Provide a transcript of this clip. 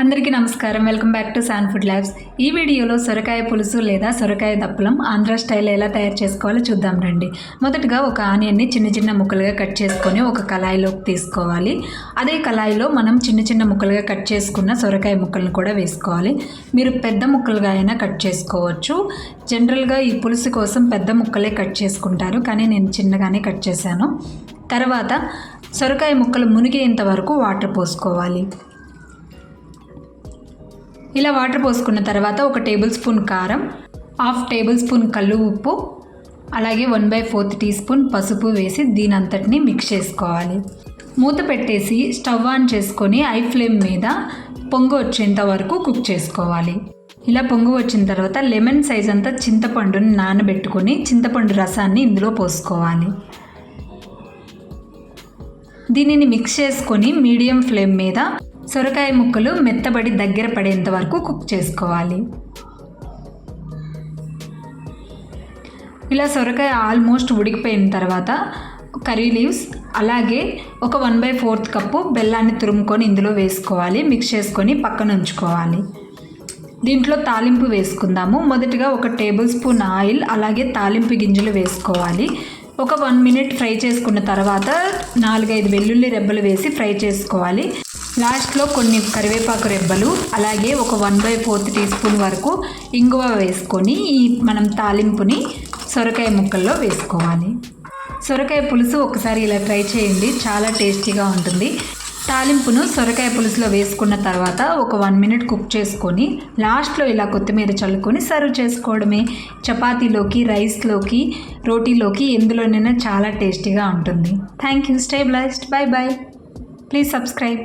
అందరికీ నమస్కారం. Welcome back to San food labs ఈ వీడియోలో సొరకాయ పులుసు లేదా సొరకాయ దప్పలం ఆంధ్ర స్టైల్ ఎలా తయారు చేసుకోవాలో చూద్దాం రండి. మొదటగా ఒక ఆనియన్ని చిన్న చిన్న ముక్కలుగా కట్ చేసుకొని ఒక కళాయిలోకి తీసుకోవాలి. అదే కళాయిలో మనం చిన్న చిన్న ముక్కలుగా కట్ చేసుకున్న సొరకాయ ముక్కలను కూడా వేసుకోవాలి. మీరు పెద్ద ముక్కలుగా అయినా కట్ చేసుకోవచ్చు. జనరల్గా ఈ పులుసు కోసం పెద్ద ముక్కలే కట్ చేసుకుంటారు. కానీ నేను చిన్నగానే కట్ చేశాను. తర్వాత సొరకాయ ముక్కలు మునిగేంత వరకు వాటర్ పోసుకోవాలి. ఇలా వాటర్ పోసుకున్న తర్వాత ఒక టేబుల్ స్పూన్ కారం హాఫ్ టేబుల్ స్పూన్ కల్లు ఉప్పు అలాగే one by fourth teaspoon పసుపు వేసి దీని అంతటిని మిక్స్ చేసుకోవాలి. మూత పెట్టేసి స్టవ్ ఆన్ చేసుకొని ఐ ఫ్లేమ్ మీద పొంగు వచ్చేంత వరకు కుక్ చేసుకోవాలి. ఇలా పొంగు వచ్చిన తర్వాత లెమన్ సైజ్ అంతా చింతపండుని నానబెట్టుకొని చింతపండు రసాన్ని ఇందులో పోసుకోవాలి. దీనిని మిక్స్ చేసుకొని మీడియం ఫ్లేమ్ మీద సొరకాయ ముక్కలు మెత్తబడి దగ్గర పడేంత వరకు కుక్ చేసుకోవాలి. ఇలా సొరకాయ ఆల్మోస్ట్ ఉడికిపోయిన తర్వాత కర్రీ లీవ్స్ అలాగే ఒక వన్ బై ఫోర్త్ కప్పు బెల్లాన్ని తురుముకొని ఇందులో వేసుకోవాలి. మిక్స్ చేసుకొని పక్కన ఉంచుకోవాలి. దీంట్లో తాలింపు వేసుకుందాము. మొదటిగా ఒక టేబుల్ స్పూన్ ఆయిల్ అలాగే తాలింపు గింజలు వేసుకోవాలి. ఒక వన్ మినిట్ ఫ్రై చేసుకున్న తర్వాత నాలుగైదు వెల్లుల్లి రెబ్బలు వేసి ఫ్రై చేసుకోవాలి. లాస్ట్లో కొన్ని కరివేపాకు రెబ్బలు అలాగే ఒక one by fourth teaspoon వరకు ఇంగువ వేసుకొని ఈ మనం తాలింపుని సొరకాయ ముక్కల్లో వేసుకోవాలి. సొరకాయ పులుసు ఒకసారి ఇలా ట్రై చేయండి చాలా టేస్టీగా ఉంటుంది. తాలింపును సొరకాయ పులుసులో వేసుకున్న తర్వాత ఒక వన్ మినిట్ కుక్ చేసుకొని లాస్ట్లో ఇలా కొత్తిమీర చల్లుకొని సర్వ్ చేసుకోవడమే. చపాతీలోకి రైస్లోకి రోటీలోకి ఎందులోనైనా చాలా టేస్టీగా ఉంటుంది. Thank you stay blessed bye bye please subscribe